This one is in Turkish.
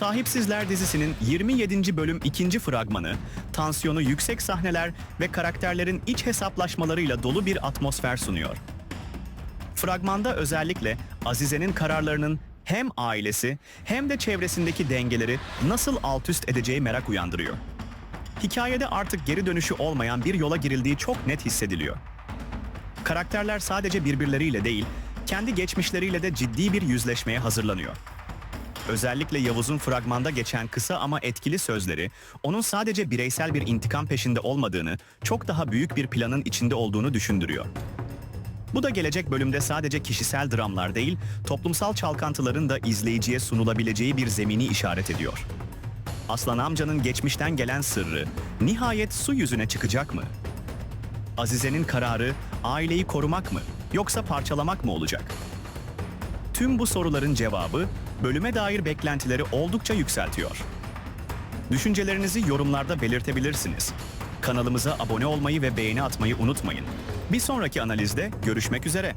Sahipsizler dizisinin 27. bölüm 2. fragmanı, tansiyonu yüksek sahneler ve karakterlerin iç hesaplaşmalarıyla dolu bir atmosfer sunuyor. Fragmanda özellikle Azize'nin kararlarının hem ailesi hem de çevresindeki dengeleri nasıl altüst edeceği merak uyandırıyor. Hikayede artık geri dönüşü olmayan bir yola girildiği çok net hissediliyor. Karakterler sadece birbirleriyle değil, kendi geçmişleriyle de ciddi bir yüzleşmeye hazırlanıyor. Özellikle Yavuz'un fragmanda geçen kısa ama etkili sözleri, onun sadece bireysel bir intikam peşinde olmadığını, çok daha büyük bir planın içinde olduğunu düşündürüyor. Bu da gelecek bölümde sadece kişisel dramlar değil, toplumsal çalkantıların da izleyiciye sunulabileceği bir zemini işaret ediyor. Aslan amcanın geçmişten gelen sırrı nihayet su yüzüne çıkacak mı? Azize'nin kararı aileyi korumak mı yoksa parçalamak mı olacak? Tüm bu soruların cevabı bölüme dair beklentileri oldukça yükseltiyor. Düşüncelerinizi yorumlarda belirtebilirsiniz. Kanalımıza abone olmayı ve beğeni atmayı unutmayın. Bir sonraki analizde görüşmek üzere.